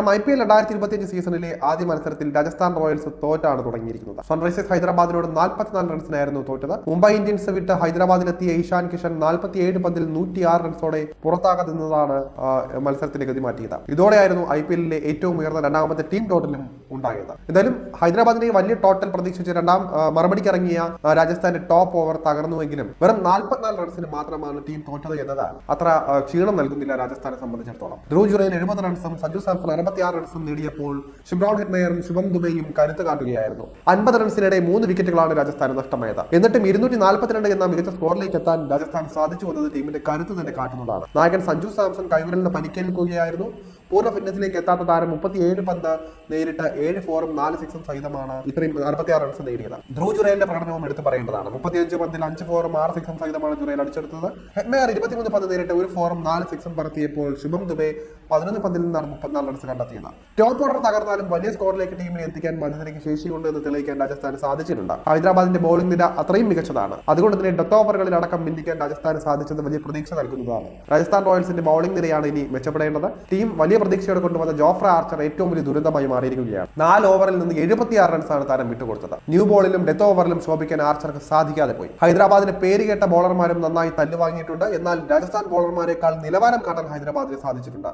കാരണം I P L രണ്ടായിരത്തി ഇരുപത്തിയഞ്ച് സീസണിലെ ആദ്യ മത്സരത്തിൽ രാജസ്ഥാൻ റോയൽസ് തോറ്റാണ് തുടങ്ങിയിരിക്കുന്നത്. സൺറൈസേഴ്സ് ഹൈദരാബാദിനോട് നാൽപ്പത്തിനാല് റൺസിനായിരുന്നു തോറ്റത്. മുംബൈ ഇന്ത്യൻസ് വിട്ട് ഹൈദരാബാദിലെത്തിയ ഇഷാൻ കിഷൻ നാൽപ്പത്തിയേഴ് പന്തിൽ നൂറ്റിയാറ് റൺസോടെ പുറത്താകാതിരുന്നതാണ് നിന്നതാണ് മത്സരത്തിന്റെ ഗതി മാറ്റിയത് ഇതോടെയായിരുന്നു ഐ പി എല്ലിലെ ഏറ്റവും ഉയർന്ന രണ്ടാമത്തെ ടീം ടോട്ടലും ഉണ്ടായത് എന്തായാലും ഹൈദരാബാദിനെ വലിയ ടോട്ടൽ പ്രതീക്ഷിച്ച് രണ്ടാം മറുപടിക്ക് ഇറങ്ങിയ രാജസ്ഥാന്റെ ടോപ്പ് ഓവർ തകർന്നുവെങ്കിലും വെറും നാൽപ്പത്തിനാല് റൺസിന് മാത്രമാണ് ടീം തോറ്റത് എന്നത് അത്ര ക്ഷീണം നൽകുന്നില്ല രാജസ്ഥാനെ സംബന്ധിച്ചിടത്തോളം. ധ്രുവ് ജുറൈൻ എഴുപത് റൺസും സഞ്ജു സാംസൺ അറുപത്തിയാറ് റൺസും നേടിയപ്പോൾ ഷിംറോൺ ഹെറ്റ്മയറും ശുഭം ദുബൈയും കരുത്ത് കാട്ടുകയായിരുന്നു. അൻപത് റൺസിനിടെ മൂന്ന് വിക്കറ്റുകളാണ് രാജസ്ഥാന് നഷ്ടമായത്. എന്നിട്ടും ഇരുന്നൂറ്റി നാൽപ്പത്തിരണ്ട് എന്ന മികച്ച സ്കോറിലേക്ക് എത്താൻ രാജസ്ഥാൻ സാധിച്ചു വന്നത് ടീമിന്റെ കരുത്ത് തന്നെ കാട്ടുന്നതാണ്. നായകൻ സഞ്ജു സാംസൺ കൈവിരലിന് പരിക്കേൽക്കുകയായിരുന്നു പൂർണ ഫിറ്റ്നസിലേക്ക് എത്താത്ത താരം മുപ്പത്തിയേഴ് പന്ത് നേരിട്ട് ഏഴ് ഫോറും നാല് സിക്സും സഹിതമാണ് ഇത്രയും അറുപത്തിയാറ് റൺസ് നേടിയത്. ധ്രുവ് ജുറേലിന്റെ പ്രകടനവും എടുത്ത് പറയേണ്ടതാണ്. മുപ്പത്തിയഞ്ച് പന്തിൽ അഞ്ച് ഫോറും ആറ് സിക്സും സഹിതമാണ് ജുറേൽ അടിച്ചെടുത്തത്. ഹെഡ്മേയർ ഇരുപത്തിമൂന്ന് പന്ത് നേരിട്ട് ഒരു ഫോറും നാല് സിക്സും പറത്തിയപ്പോൾ ശുഭം ദുബെ പതിനൊന്ന് പന്തിൽ നിന്നാണ് മുപ്പത്തിനാല് റൺസ് കണ്ടെത്തിയത്. ടോപ്പ് ഓർഡർ തകർന്നാലും വലിയ സ്കോറിലേക്ക് ടീമിനെ എത്തിക്കാൻ മത്സരയ്ക്ക് ശേഷിയുണ്ട് എന്ന് തെളിയിക്കാൻ രാജസ്ഥാന് സാധിച്ചിട്ടുണ്ട്. ഹൈദരാബാദിന്റെ ബോളിംഗ് നില അത്രയും മികച്ചതാണ്. അതുകൊണ്ട് തന്നെ ഡെത്ത് ഓവറുകളിൽ അടക്കം മിന്നിക്കാൻ രാജസ്ഥാന് സാധിച്ചത് വലിയ പ്രതീക്ഷ നൽകുന്നതാണ്. രാജസ്ഥാൻ റോയൽസിന്റെ ബോളിംഗ് നിരയാണ് ഇനി മെച്ചപ്പെടേണ്ടത്. ടീം വലിയ പ്രതീക്ഷയോടെ കൊണ്ടുവന്ന ജോഫ്ര ആർച്ചർ ഏറ്റവും വലിയ ദുരന്തമായി മാറിയിരിക്കുകയാണ്. നാല് ഓവറിൽ നിന്ന് എഴുപത്തിയാറ് റൺസാണ് താരം വിട്ടുകൊടുത്തത്. ന്യൂ ബോളിലും ഡെത്ത് ഓവറിലും ശോഭിക്കാൻ ആർച്ചർക്ക് സാധിക്കാതെ പോയി. ഹൈദരാബാദിന് പേരുകേട്ട ബോളർമാരും നന്നായി തല്ലുവാങ്ങിയിട്ടുണ്ട്. എന്നാൽ രാജസ്ഥാൻ ബോളർമാരെക്കാൾ നിലവാരം കാട്ടാൻ ഹൈദരാബാദിന് സാധിച്ചിട്ടുണ്ട്.